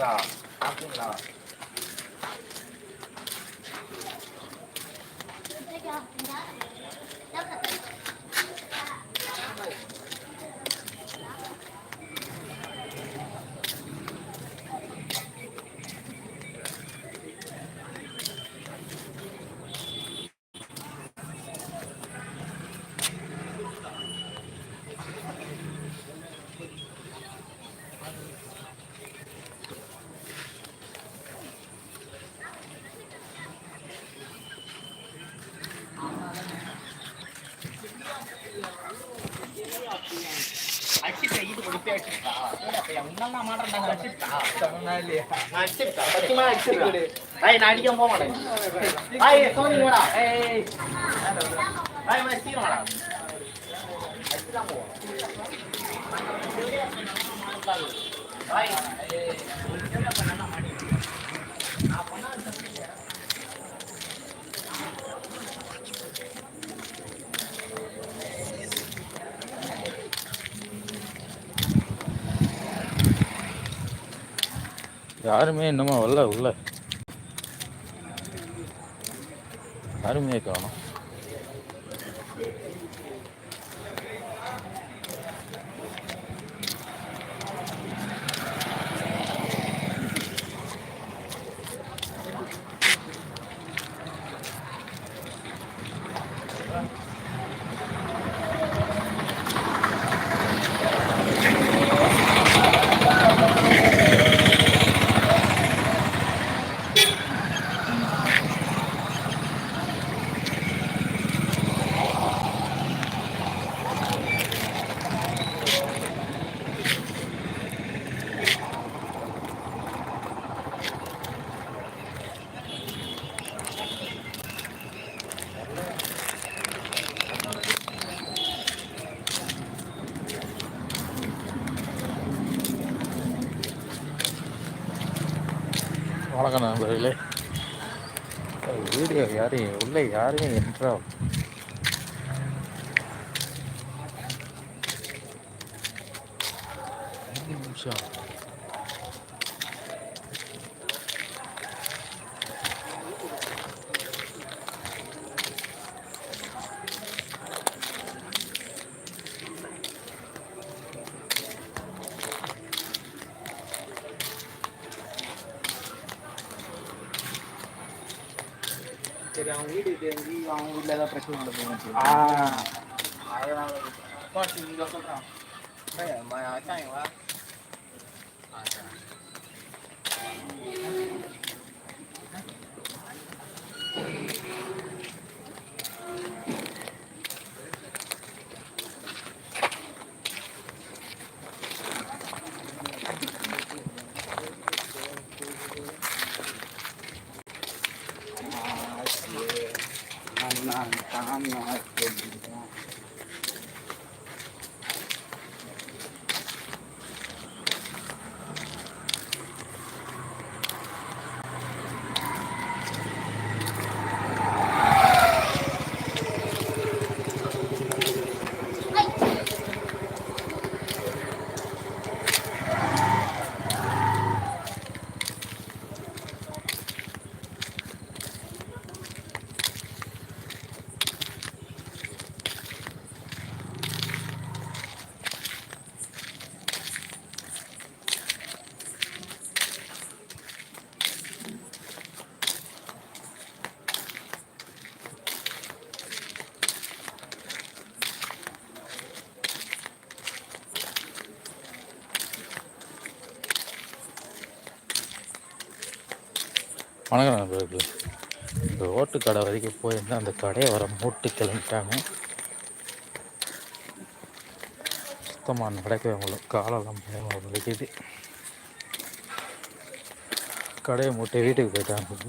对啊，然后了。நான் அடிக்க போக மாட்டேன் ஏய் ஐய் मैं சீக்கிரம் வாடா அடிச்சுதான் போவோம் ஐய் என்ன பண்ணா மாட்டேன் நான் பண்ணா யாருமே இன்னமும் வரல உள்ள? யாருமே காணும் வணக்கம் நண்பர்களே வீடியோ யாரையும் உள்ளே யாரையும் என்றால் நிமிஷம் சரி அவங்க வீடு தெரிஞ்சு அவங்க வீட்டில் ஏதாவது பிரச்சனை நடக்கும் அதனால இங்கே சொல்கிறான் நான் தான் நான் வணக்கம் நண்பர்களே. இந்த ஓட்டு கடை வரைக்கும் போயிருந்தேன் அந்த கடையை வர மூட்டு கிளம்பிட்டாங்க. சுத்தமாக நடக்கவே முடியல. காலெல்லாம் பயமாக வலிக்குது கடையை மூட்டை வீட்டுக்கு போயிட்டாங்க.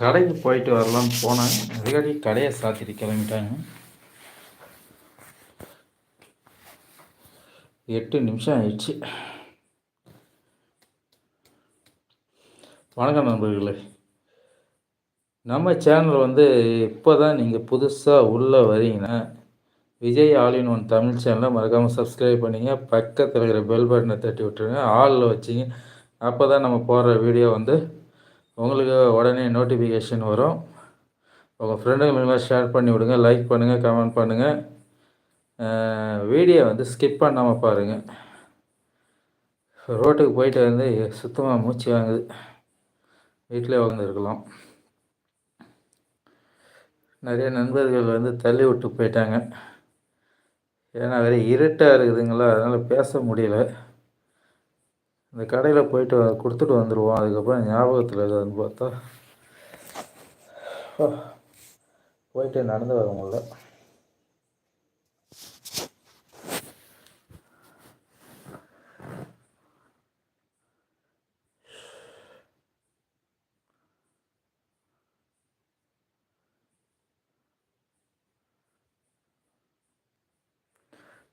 கடைக்கு போயிட்டு வரலாம் போனேன். அதுக்காடி கடையை சாத்திட்டு கிளம்பிட்டாங்க? எட்டு நிமிஷம் ஆயிடுச்சு. வணக்கம் நண்பர்களே. நம்ம சேனல் வந்து இப்போ தான் நீங்கள் புதுசாக உள்ளே வரீங்கன்னா Vijay all in one Tamil சேனலை மறக்காமல் சப்ஸ்கிரைப் பண்ணிங்க. பக்கத்தில் இருக்கிற பெல் பட்டனை தட்டி விட்டுருங்க. ஆளில் வச்சிங்க. அப்போ தான் நம்ம போடுற வீடியோ வந்து உங்களுக்கு உடனே நோட்டிஃபிகேஷன் வரும். உங்கள் ஃப்ரெண்டுங்க ஷேர் பண்ணி விடுங்க லைக் பண்ணுங்கள் கமெண்ட் பண்ணுங்கள் வீடியோ வந்து ஸ்கிப் பண்ணாமல் பாருங்கள் ரோட்டுக்கு போயிட்டு வந்து சுத்தமாக மூச்சு வாங்குது. வீட்டிலே உட்காந்துருக்கலாம் நிறைய நண்பர்கள் வந்து தள்ளி விட்டு போயிட்டாங்க. ஏன்னா வேறு இருட்டாக இருக்குதுங்களா? அதனால் பேச முடியல. இந்த கடையில் போயிட்டு கொடுத்துட்டு வந்துடுவோம் அதுக்கப்புறம் ஞாபகத்தில் ஏதாதுன்னு பார்த்தா போயிட்டு நடந்து வர முடியல.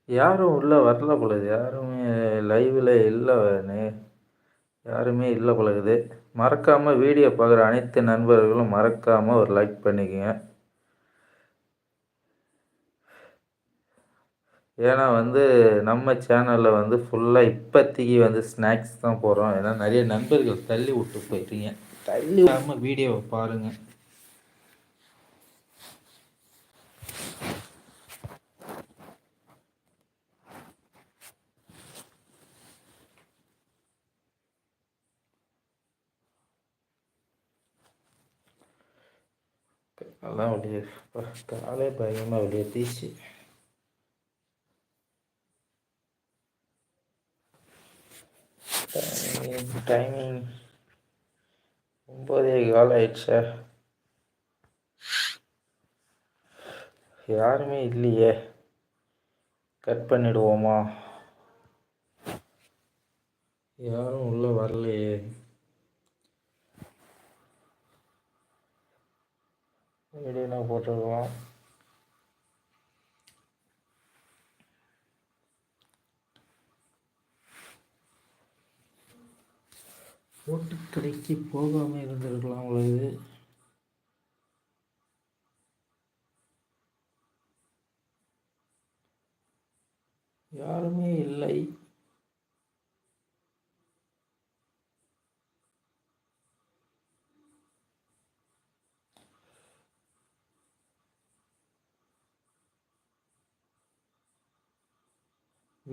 யாரும் உள்ளே வரல போல யாரும் லைவில் இல்லை யாருமே இல்லை பழகுது. மறக்காமல் வீடியோ பார்க்குற அனைத்து நண்பர்களும் மறக்காமல் ஒரு லைக் பண்ணிக்கோங்க. ஏன்னா வந்து நம்ம சேனலில் வந்து ஃபுல்லாக இப்போதைக்கு வந்து ஸ்நாக்ஸ் தான் போடுறோம். ஏன்னா நிறைய நண்பர்கள் தள்ளி விட்டு போயிட்டீங்க. தள்ளி விடாமல் வீடியோவை பாருங்கள் அதான் வெளியே காலே பயமாக வெளியே தீச்சு டைமிங் டைமிங் ஒம்பதே கால் ஆயிடுச்சா யாருமே இல்லையே கட் பண்ணிடுவோமா? யாரும் உள்ளே வரலையே. வீடியோனா போட்டுருக்கலாம் ஓட்டுக்கடைக்கு போகாமல் இருந்திருக்கலாம் உங்களுக்கு யாருமே இல்லை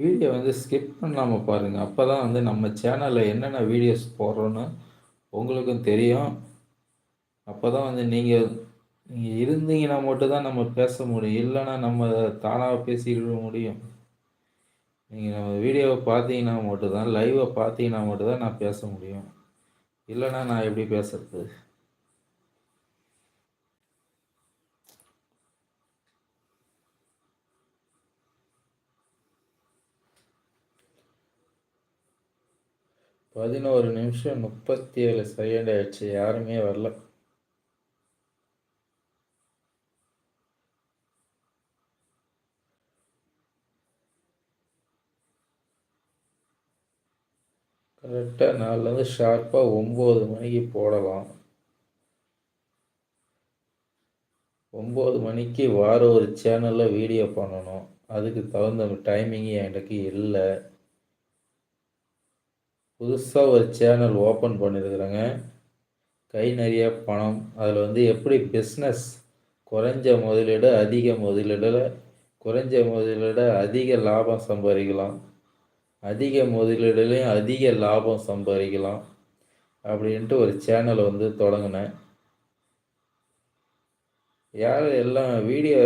வீடியோ வந்து ஸ்கிப் பண்ணாமல் பாருங்கள் அப்போ தான் வந்து நம்ம சேனலில் என்னென்ன வீடியோஸ் போடுறோன்னு உங்களுக்கும் தெரியும். அப்போ தான் வந்து நீங்கள் நீங்கள் இருந்தீங்கன்னா மட்டும்தான் நம்ம பேச முடியும். இல்லைன்னா நம்ம தானாக பேசிக்கிட முடியும். நீங்கள் நம்ம வீடியோவை பார்த்தீங்கன்னா மட்டும்தான் லைவை பார்த்தீங்கன்னா மட்டும்தான் நான் பேச முடியும். இல்லைன்னா நான் எப்படி பேசுறது? பதினோரு நிமிஷம் முப்பத்தி ஏழு செகண்ட் ஆயிடுச்சு. யாருமே வரல. கரெக்டாக நாலுலேருந்து ஷார்ப்பாக ஒம்பது மணிக்கு போடலாம். ஒம்பது மணிக்கு வார ஒரு சேனலில் வீடியோ பண்ணணும். அதுக்கு தகுந்த டைமிங் எனக்கு இல்லை. புதுசாக ஒரு சேனல் ஓப்பன் பண்ணியிருக்கிறேங்க கை நிறைய பணம். அதில் வந்து எப்படி பிஸ்னஸ் குறைஞ்ச முதலீடு அதிக முதலீடில் குறைஞ்ச முதலீடு அதிக லாபம் சம்பாதிக்கலாம். அதிக முதலீடுலையும் அதிக லாபம் சம்பாதிக்கலாம் அப்படின்ட்டு ஒரு சேனலை வந்து தொடங்கினேன். யார் எல்லாம் வீடியோ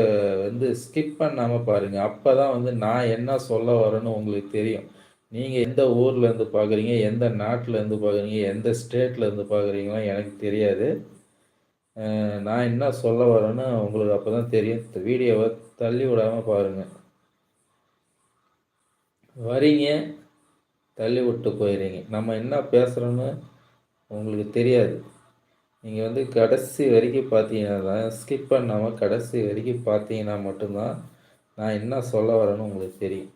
வந்து ஸ்கிப் பண்ணாமல் பாருங்கள் அப்போ தான் வந்து நான் என்ன சொல்ல வரேன்னு உங்களுக்கு தெரியும். நீங்கள் எந்த ஊரில் இருந்து பார்க்குறீங்க எந்த நாட்டில் இருந்து பார்க்குறீங்க எந்த ஸ்டேட்டில் இருந்து பார்க்குறீங்களோ எனக்கு தெரியாது. நான் என்ன சொல்ல வரேன்னு உங்களுக்கு அப்போ தான் தெரியும். இந்த வீடியோவை தள்ளி விடாமல் பாருங்கள் வரீங்க தள்ளி விட்டு போயிடுறீங்க நம்ம என்ன பேசுகிறோன்னு உங்களுக்கு தெரியாது. நீங்கள் வந்து கடைசி வரைக்கும் பார்த்தீங்கன்னா தான் ஸ்கிப் பண்ணாமல் கடைசி வரைக்கும் பார்த்தீங்கன்னா மட்டும்தான் நான் என்ன சொல்ல வரேன்னு உங்களுக்கு தெரியும்.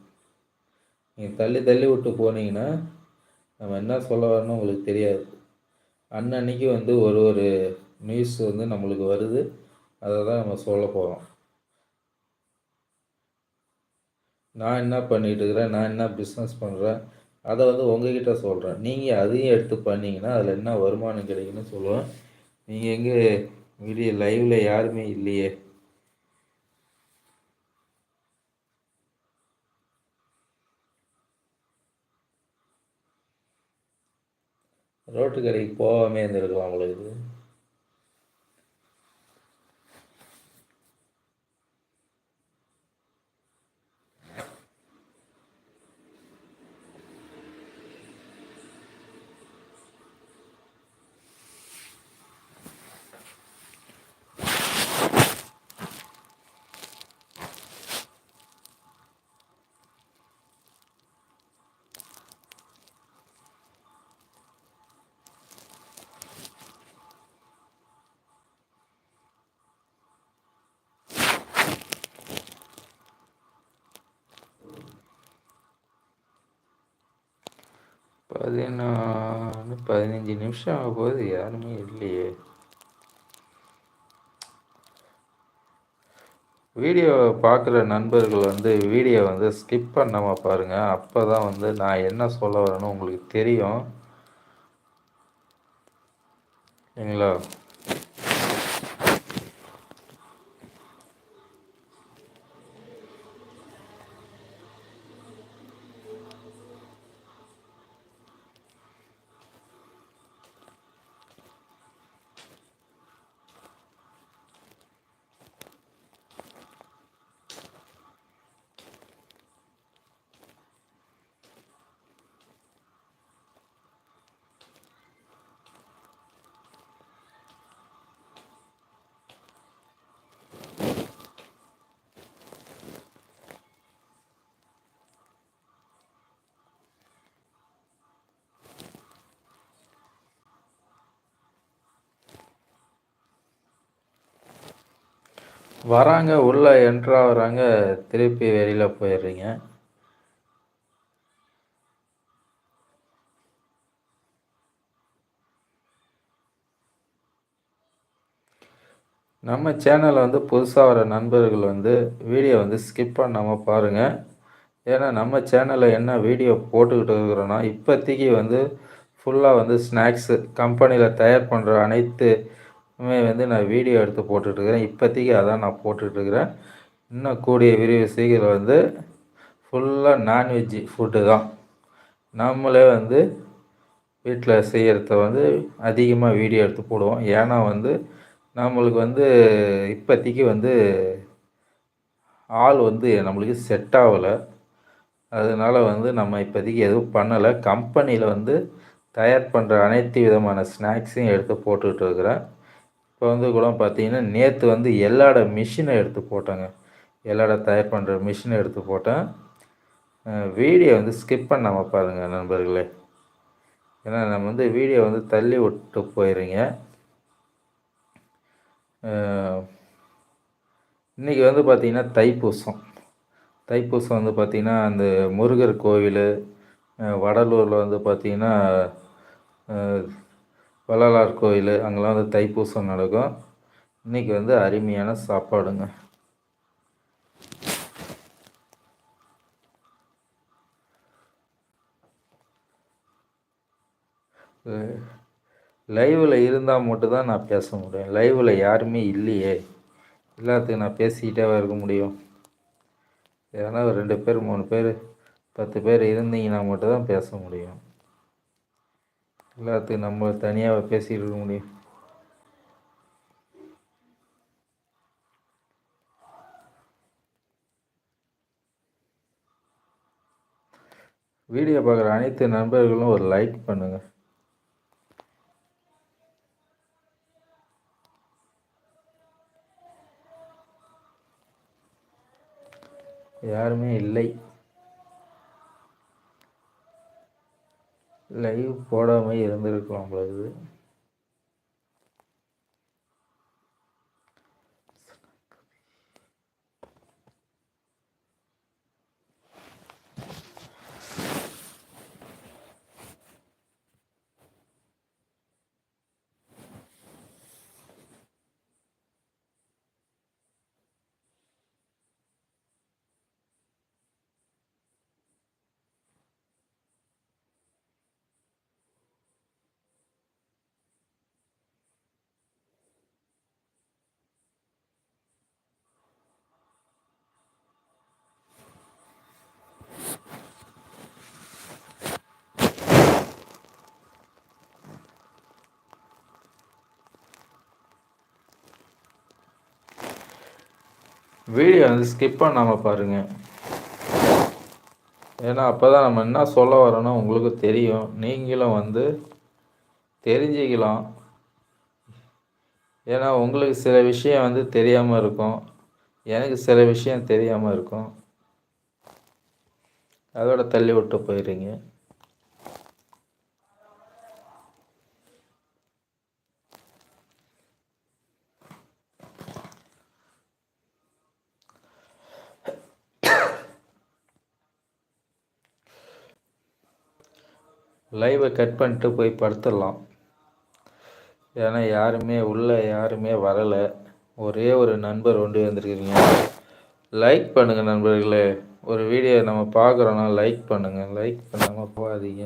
நீங்கள் தள்ளி தள்ளி விட்டு போனீங்கன்னா நம்ம என்ன சொல்ல வரணும் உங்களுக்கு தெரியாது. அன்னன்னைக்கு வந்து ஒரு ஒரு நியூஸ் வந்து நம்மளுக்கு வருது. அதை தான் நம்ம சொல்ல போகிறோம் நான் என்ன பண்ணிகிட்டு இருக்கிறேன்? நான் என்ன பிஸ்னஸ் பண்ணுறேன் அதை வந்து உங்ககிட்ட சொல்கிறேன் நீங்கள் அதையும் எடுத்து பண்ணிங்கன்னா அதில் என்ன வருமானம் கிடைக்குன்னு சொல்லுவேன். நீங்கள் எங்கே வீடியோ லைவில் யாருமே இல்லையே. ரோட்டு கடைக்கு போகாமே இருந்திருக்கலாம் உங்களுக்கு பதினாலு பதினஞ்சு நிமிஷம் ஆக போகுது யாருமே இல்லையே. வீடியோ பார்க்குற நண்பர்கள் வந்து வீடியோ வந்து ஸ்கிப் பண்ணாமல் பாருங்கள் அப்போ தான் வந்து நான் என்ன சொல்ல வரேன்னு உங்களுக்கு தெரியும். சரிங்களா வராங்க உள்ளே என்ட்ராகிறாங்க திருப்பி வெளியில் போயிடுறீங்க. நம்ம சேனலை வந்து புதுசாக வர நண்பர்கள் வந்து வீடியோ வந்து ஸ்கிப் பண்ணாமல் பாருங்கள் ஏன்னா நம்ம சேனலில் என்ன வீடியோ போட்டுக்கிட்டு இருக்கிறோன்னா இப்போதைக்கு வந்து ஃபுல்லாக வந்து ஸ்நாக்ஸு கம்பெனியில் தயார் பண்ணுற அனைத்து வந்து நான் வீடியோ எடுத்து போட்டுட்ருக்கிறேன். இப்போதைக்கு அதான் நான் போட்டுட்ருக்கிறேன். இன்னும் கூடிய விரைவு சீக்கிரம் வந்து ஃபுல்லாக நான்வெஜ்ஜு ஃபுட்டு தான். நம்மளே வந்து வீட்டில் செய்கிறத வந்து அதிகமாக வீடியோ எடுத்து போடுவோம். ஏன்னா வந்து நம்மளுக்கு வந்து இப்போதைக்கு வந்து ஆள் வந்து நம்மளுக்கு செட் ஆகலை. அதனால் வந்து நம்ம இப்போதைக்கு எதுவும் பண்ணலை. கம்பெனியில் வந்து தயார் பண்ணுற அனைத்து விதமான ஸ்நாக்ஸையும் எடுத்து போட்டுக்கிட்டு இருக்கிறேன் இப்போ வந்து கூட பார்த்தீங்கன்னா நேற்று வந்து எல்லாட மிஷினை எடுத்து போட்டேங்க. எல்லாட தயார் பண்ணுற மிஷினை எடுத்து போட்டேன். வீடியோ வந்து ஸ்கிப் பண்ணாமல் பாருங்கள் நண்பர்களே. ஏன்னா நம்ம வந்து வீடியோ வந்து தள்ளி விட்டு போயிடுறீங்க இன்றைக்கி வந்து பார்த்திங்கன்னா தைப்பூசம். தைப்பூசம் வந்து பார்த்திங்கன்னா அந்த முருகர் கோவில் வடலூரில் வந்து பார்த்திங்கன்னா வள்ளலார் கோயில் அங்கெல்லாம் வந்து தைப்பூசம் நடக்கும். இன்றைக்கி வந்து அருமையான சாப்பாடுங்க. லைவில் இருந்தால் மட்டும்தான் நான் பேச முடியும். லைவில் யாருமே இல்லையே. எல்லாத்துக்கும் நான் பேசிக்கிட்டே இருக்க முடியும். ஏன்னா ஒரு ரெண்டு பேர் மூணு பேர் பத்து பேர் இருந்தீங்கன்னா மட்டும்தான் பேச முடியும். எல்லாத்துக்கும் நம்ம தனியாக பேசிகிட்டு இருக்க முடியும். வீடியோ பார்க்குற அனைத்து நண்பர்களும் ஒரு லைக் பண்ணுங்கள் யாருமே இல்லை. லைவ் போடாமல் இருந்திருக்கலாம் பொழுது வீடியோ வந்து ஸ்கிப் பண்ணாமல் பாருங்கள் ஏன்னா அப்போ தான் நம்ம என்ன சொல்ல வரோன்னு உங்களுக்கு தெரியும். நீங்களும் வந்து தெரிஞ்சுக்கலாம். ஏன்னா உங்களுக்கு சில விஷயம் வந்து தெரியாமல் இருக்கும். எனக்கு சில விஷயம் தெரியாமல் இருக்கும். அதோட தள்ளி விட்டு போயிடுறீங்க. லைவை கட் பண்ணிட்டு போய் படுத்துடலாம். ஏன்னா யாருமே உள்ளே யாருமே வரலை. ஒரே ஒரு நண்பர் ஒன்று வந்திருக்கிறீங்க. லைக் பண்ணுங்கள் நண்பர்களே. ஒரு வீடியோ நம்ம பார்க்குறோன்னா லைக் பண்ணுங்கள் லைக் பண்ணாமல் போகாதீங்க.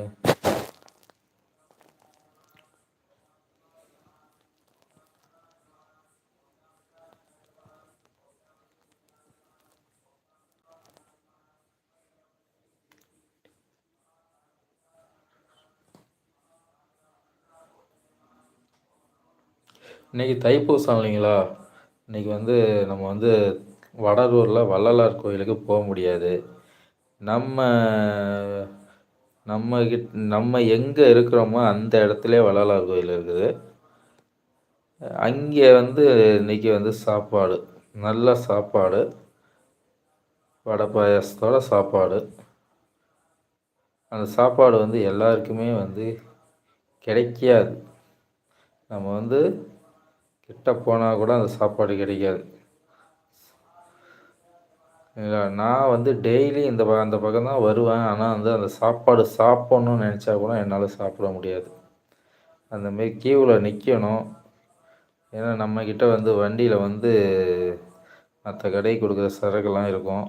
இன்றைக்கி தைப்பூசம் இல்லைங்களா? இன்றைக்கி வந்து நம்ம வந்து வடலூரில் வள்ளலார் கோயிலுக்கு போக முடியாது. நம்ம நம்ம கிட் நம்ம எங்கே இருக்கிறோமோ அந்த இடத்துல வள்ளலார் கோயில் இருக்குது. அங்கே வந்து இன்றைக்கி வந்து சாப்பாடு நல்ல சாப்பாடு வடை பாயாசத்தோட சாப்பாடு. அந்த சாப்பாடு வந்து எல்லாருக்குமே வந்து கிடைக்காது. நம்ம வந்து கிட்ட போனால் கூட அந்த சாப்பாடு கிடைக்காது. இல்லை நான் வந்து டெய்லி இந்த ப அந்த பக்கம் தான் வருவேன். ஆனால் வந்து அந்த சாப்பாடு சாப்பிட்ணுன்னு நினச்சா கூட என்னால் சாப்பிட முடியாது. அந்தமாரி கியூவில் நிற்கணும் ஏன்னா நம்மக்கிட்ட வந்து வண்டியில் வந்து மற்ற கடைக்கு கொடுக்குற சரக்குலாம் இருக்கும்.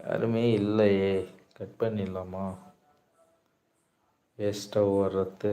யாருமே இல்லையே. கட் பண்ணிடலாமா? வேஸ்ட்டாக ஓடுறது.